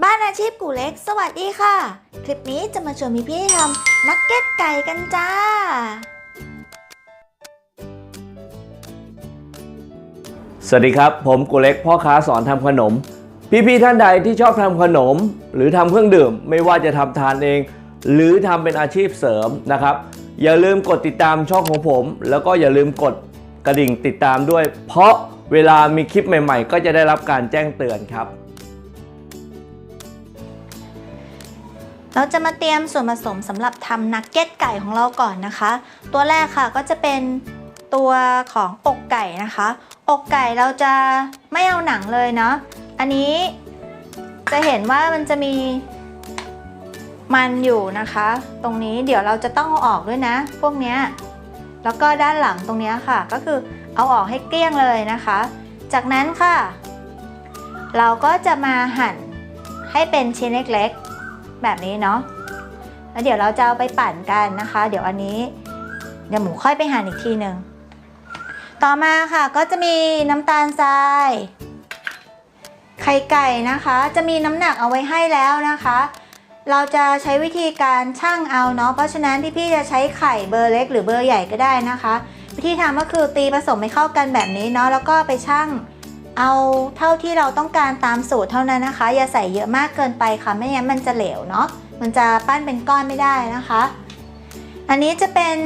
บ้านอาชีพกูเล็ก สวัสดีค่ะ คลิปนี้จะมาชวนพี่พี่ทำนักเก็ตไก่กันจ้า สวัสดีครับ ผมกุเล็กพ่อค้าสอนทำขนม พี่ๆท่านใดที่ชอบทำขนม หรือทำเครื่องดื่ม ไม่ว่าจะทำทานเอง หรือทำเป็นอาชีพเสริมนะครับ อย่าลืมกดติดตามช่องของผม แล้วก็อย่าลืมกดกระดิ่งติดตามด้วย เพราะเวลามีคลิปใหม่ ๆ ก็จะได้รับการแจ้งเตือนครับ เราจะมาเตรียมส่วนผสมสำหรับทำนักเก็ตไก่ของเราก่อนนะคะ ตัวแรกค่ะก็จะเป็นตัวของอกไก่นะคะ อกไก่เราจะไม่เอาหนังเลยเนาะ อันนี้จะเห็นว่ามันจะมีมันอยู่นะคะ ตรงนี้เดี๋ยวเราจะต้องเอาออกด้วยนะ พวกเนี้ย แล้วก็ด้านหลังตรงนี้ค่ะ ก็คือเอาออกให้เกลี้ยงเลยนะคะ จากนั้นค่ะ เราก็จะมาหั่นให้เป็นชิ้นเล็กๆ แบบนี้เนาะแล้วเดี๋ยวเราจะเอาไปปั่นกันนะคะ เดี๋ยวอันนี้ เดี๋ยวหมูค่อยไปหั่นอีกทีหนึ่งต่อมาค่ะก็จะมีน้ำตาลทรายไข่ไก่นะคะ จะมีน้ำหนักเอาไว้ให้แล้วนะคะ เราจะใช้วิธีการชั่งเอาเนาะเพราะฉะนั้นพี่ๆจะใช้ไข่เบอร์เล็ก หรือเบอร์ใหญ่ก็ได้นะคะ วิธีทำก็คือตีผสมให้เข้ากันแบบนี้เนาะแล้วก็ไปชั่ง เอาเท่าที่เราต้องการตามสูตรเท่านั้นนะคะ อย่าใส่เยอะมากเกินไปค่ะ ไม่งั้นมันจะเหลวเนาะ มันจะปั้นเป็นก้อนไม่ได้นะคะ อันนี้จะเป็น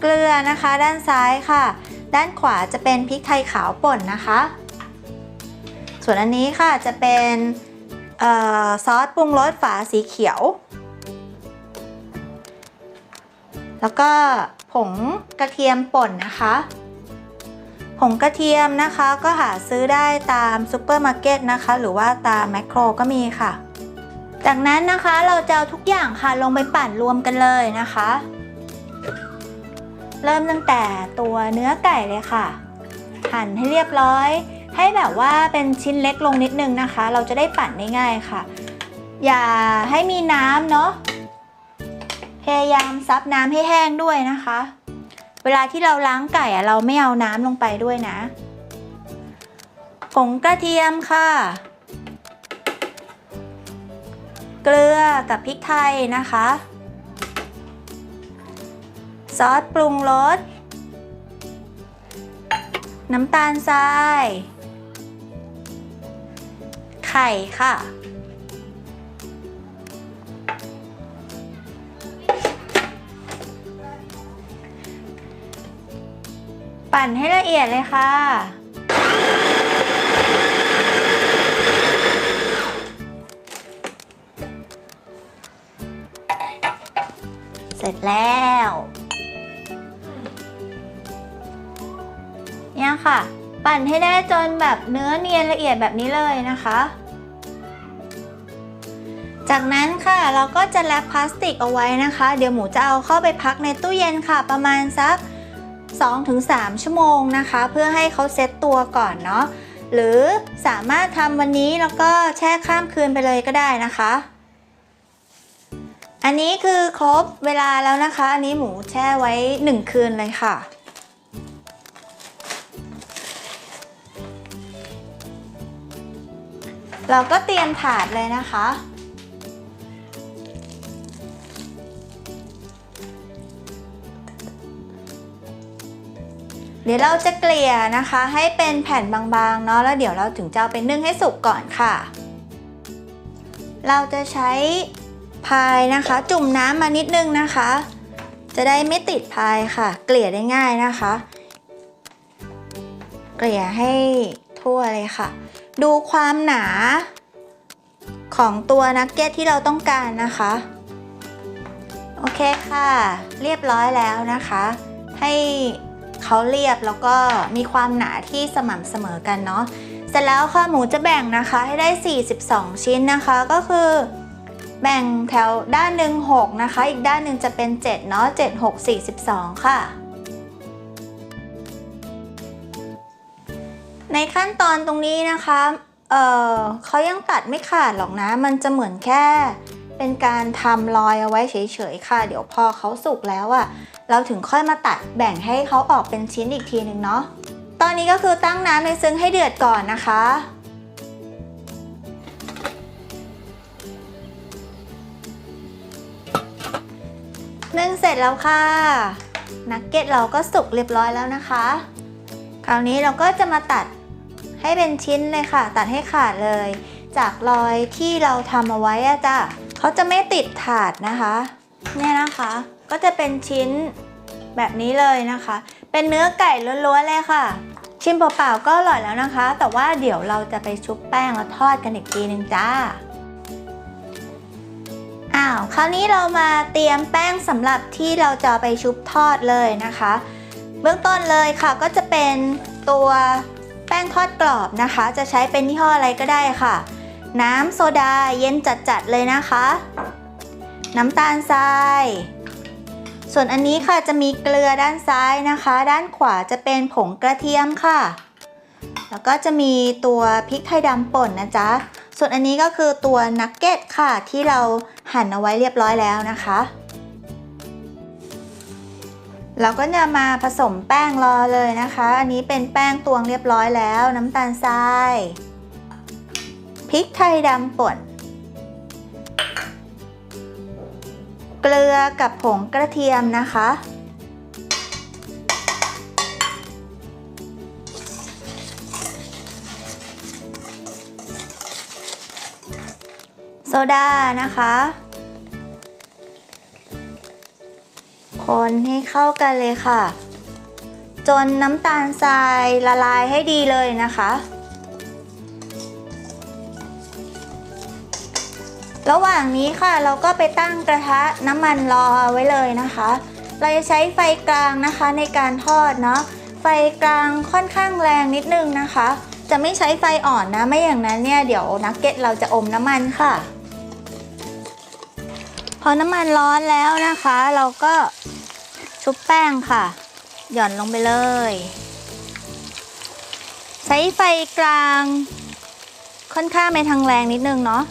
เกลือนะคะ ด้านซ้ายค่ะ ด้านขวาจะเป็นพริกไทยขาวป่นนะคะ ส่วนอันนี้ค่ะจะเป็นออซอสปรุงรสฝาสีเขียว แล้วก็ผงกระเทียมป่นนะคะ ผงกระเทียมนะคะก็หาซื้อได้ตามซูเปอร์มาร์เก็ตนะคะ หรือว่าตามแมคโครก็มีค่ะ จากนั้นนะคะเราจะเอาทุกอย่างค่ะลงไปปั่นรวมกันเลยนะคะ เริ่มตั้งแต่ตัวเนื้อไก่เลยค่ะ หั่นให้เรียบร้อย ให้แบบว่าเป็นชิ้นเล็กลงนิดนึงนะคะ เราจะได้ปั่นได้ง่ายค่ะ อย่าให้มีน้ำเนาะพยายามซับน้ำให้แห้งด้วยนะคะ เวลาที่เราล้างไก่อะเราไม่เอาน้ำลงไปด้วยนะผงกระเทียมค่ะ เกลือกับพริกไทยนะคะ ซอสปรุงรส น้ำตาลทราย ไข่ค่ะ ปั่นให้ละเอียดเลยค่ะ เสร็จแล้วเนี่ยค่ะ ปั่นให้ได้จนแบบเนื้อเนียนละเอียดแบบนี้เลยนะคะ จากนั้นค่ะเราก็จะแรปพลาสติกเอาไว้นะคะ เดี๋ยวหมูจะเอาเข้าไปพักในตู้เย็นค่ะ ประมาณสัก 2-3 ชั่วโมงนะคะ เพื่อให้เขาเซตตัวก่อนเนาะหรือสามารถทำวันนี้แล้วก็แช่ข้ามคืนไปเลยก็ได้นะคะ อันนี้คือครบเวลาแล้วนะคะ อันนี้หมูแช่ไว้ 1 คืนเลยค่ะ เราก็เตรียมถาดเลยนะคะ เดี๋ยวเราจะเกลี่ยนะคะ ให้เป็นแผ่นบางๆเนาะแล้วเดี๋ยวเราถึงจะเอาไปนึ่งให้สุกก่อนค่ะ เราจะใช้พายนะคะ จุ่มน้ำมานิดนึงนะคะ จะได้ไม่ติดพายค่ะ เกลี่ยได้ง่ายนะคะ เกลี่ยให้ทั่วเลยค่ะ ดูความหนาของตัวนักเก็ตที่เราต้องการนะคะ โอเคค่ะ เรียบร้อยแล้วนะคะ ให้ เขาเรียบแล้วก็มีความหนาที่สม่ำเสมอกันเนาะเสร็จแล้วค่ะหมูจะแบ่งนะคะให้ได้ 42 ชิ้นนะคะก็คือ แบ่งแถวด้านหนึ่ง6นะคะ อีกด้านหนึ่งจะเป็น 7 เนาะ7 6 42 ค่ะ ในขั้นตอนตรงนี้นะคะเอ่อเขายังตัดไม่ขาดหรอกนะ มันจะเหมือนแค่ เป็นการทำรอยเอาไว้เฉยๆค่ะ เดี๋ยวพอเขาสุกแล้วอะเราถึงค่อยมาตัดแบ่งให้เขาออกเป็นชิ้นอีกทีหนึ่งเนาะ ตอนนี้ก็คือตั้งน้ำในซึ้งให้เดือดก่อนนะคะ นึ่งเสร็จแล้วค่ะ นักเก็ตเราก็สุกเรียบร้อยแล้วนะคะ คราวนี้เราก็จะมาตัดให้เป็นชิ้นเลยค่ะ ตัดให้ขาดเลย จากรอยที่เราทำเอาไว้อะจ้ะ เขาจะไม่ติดถาดนะคะเนี่ยนะคะก็จะเป็นชิ้นแบบนี้เลยนะคะ เป็นเนื้อไก่ล้วนๆเลยค่ะ ชิมเปล่าๆก็อร่อยแล้วนะคะ แต่ว่าเดี๋ยวเราจะไปชุบแป้งแล้วทอดกันอีกทีหนึงจ้าอ้าวคราวนี้เรามาเตรียมแป้งสำหรับที่เราจะไปชุบทอดเลยนะคะ เบื้องต้นเลยค่ะก็จะเป็นตัวแป้งทอดกรอบนะคะ จะใช้เป็นยี่ห้ออะไรก็ได้ค่ะ น้ำโซดาเย็นจัดๆเลยนะคะ น้ำตาลทราย ส่วนอันนี้ค่ะจะมีเกลือด้านซ้ายนะคะ ด้านขวาจะเป็นผงกระเทียมค่ะ แล้วก็จะมีตัวพริกไทยดำป่นนะจ๊ะ ส่วนอันนี้ก็คือตัวนักเก็ตค่ะที่เราหั่นเอาไว้เรียบร้อยแล้วนะคะเราก็จะมาผสมแป้งรอเลยนะคะ อันนี้เป็นแป้งตวงเรียบร้อยแล้ว น้ำตาลทราย พริกไทยดำป่น เกลือกับผงกระเทียมนะคะ โซดานะคะ คนให้เข้ากันเลยค่ะ จนน้ำตาลทรายละลายให้ดีเลยนะคะ ระหว่างนี้ค่ะเราก็ไปตั้งกระทะน้ำมันรอไว้เลยนะคะ เราจะใช้ไฟกลางนะคะในการทอดเนาะไฟกลางค่อนข้างแรงนิดนึงนะคะ จะไม่ใช้ไฟอ่อนนะไม่อย่างนั้นเนี่ยเดี๋ยวนักเก็ตเราจะอมน้ำมันค่ะ พอน้ำมันร้อนแล้วนะคะ เราก็ชุบแป้งค่ะ หย่อนลงไปเลย ใช้ไฟกลางค่อนข้างไปทางแรงนิดนึงเนาะ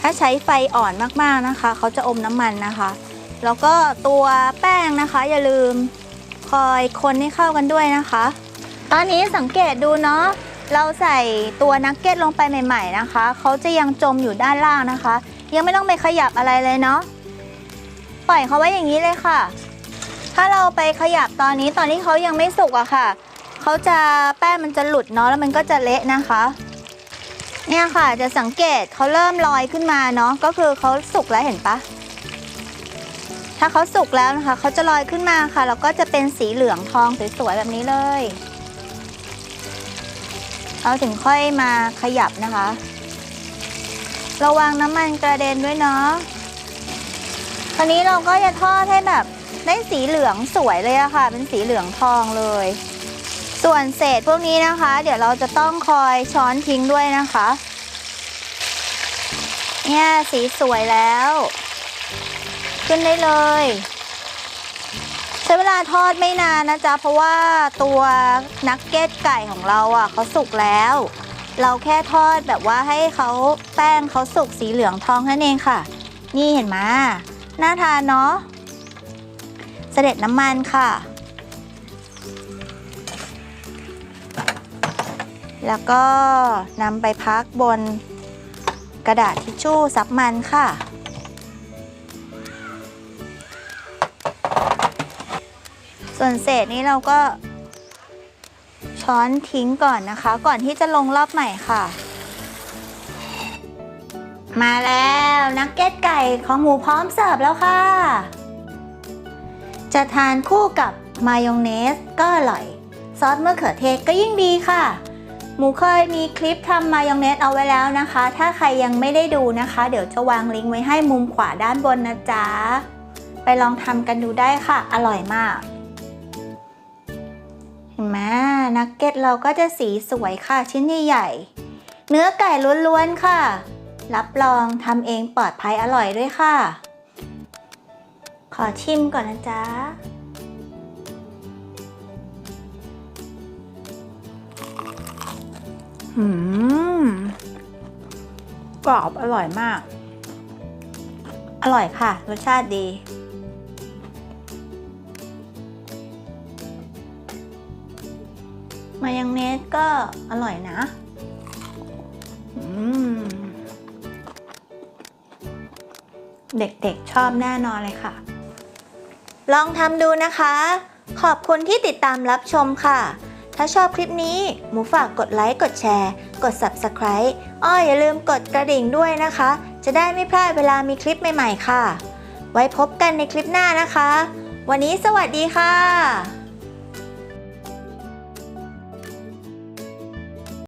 ถ้าใช้ไฟอ่อนมากๆนะคะเขาจะอมน้ำมันนะคะ แล้วก็ตัวแป้งนะคะ อย่าลืมคอยคนให้เข้ากันด้วยนะคะ ตอนนี้สังเกตดูเนาะเราใส่ตัวนักเก็ตลงไปใหม่ ๆ นะคะเขาจะยังจมอยู่ด้านล่างนะคะ ยังไม่ต้องไปขยับอะไรเลยเนาะปล่อยเขาไว้อย่างนี้เลยค่ะ ถ้าเราไปขยับตอนนี้ตอนที่เขายังไม่สุกอะค่ะเขาจะแป้งมันจะหลุดเนาะแล้วมันก็จะเละนะคะ เนี่ยค่ะจะสังเกตเขาเริ่มลอยขึ้นมาเนาะก็คือเขาสุกแล้วเห็นปะถ้าเขาสุกแล้วนะคะเขาจะลอยขึ้นมาค่ะแล้วก็จะเป็นสีเหลืองทองสวยๆแบบนี้เลยเราถึงค่อยมาขยับนะคะ ระวังน้ำมันกระเด็นด้วยเนาะคราวนี้เราก็จะทอดให้แบบได้สีเหลืองสวยเลยอะค่ะ เป็นสีเหลืองทองเลย ส่วนเศษพวกนี้นะคะ เดี๋ยวเราจะต้องคอยช้อนทิ้งด้วยนะคะ เนี่ยสีสวยแล้ว ขึ้นได้เลย ใช้เวลาทอดไม่นานนะจ๊ะ เพราะว่าตัวนักเก็ตไก่ของเราอะเขาสุกแล้ว เราแค่ทอดแบบว่าให้เขาแป้งเขาสุกสีเหลืองทองนั่นเองค่ะ นี่เห็นไหมน่าทานเนาะเสด็จน้ำมันค่ะ แล้วก็นำไปพักบนกระดาษทิชชู่ซับมันค่ะ ส่วนเศษนี้เราก็ช้อนทิ้งก่อนนะคะ ก่อนที่จะลงรอบใหม่ค่ะ มาแล้วนักเก็ตไก่ของหมูพร้อมเสิร์ฟแล้วค่ะ จะทานคู่กับมายองเนสก็อร่อย ซอสมะเขือเทศก็ยิ่งดีค่ะ หมูเคยมีคลิปทำมายองเนสเอาไว้แล้วนะคะ ถ้าใครยังไม่ได้ดูนะคะ เดี๋ยวจะวางลิงก์ไว้ให้มุมขวาด้านบนนะจ๊ะ ไปลองทำกันดูได้ค่ะ อร่อยมาก เห็นไหมนักเก็ตเราก็จะสีสวยค่ะ ชิ้นใหญ่ๆเนื้อไก่ล้วนๆค่ะ รับรองทำเองปลอดภัยอร่อยด้วยค่ะ ขอชิมก่อนนะจ๊ะ กรอบอร่อยมาก อร่อยค่ะ รสชาติดี มายองเนสก็อร่อยนะเด็กๆชอบแน่นอนเลยค่ะ ลองทำดูนะคะ ขอบคุณที่ติดตามรับชมค่ะ ถ้าชอบคลิปนี้ หมูฝากกดไลค์ กดแชร์ กด Subscribe อ้ออย่าลืมกดกระดิ่งด้วยนะคะ จะได้ไม่พลาดเวลามีคลิปใหม่ ๆ ค่ะ ไว้พบกันในคลิปหน้านะคะ วันนี้สวัสดีค่ะ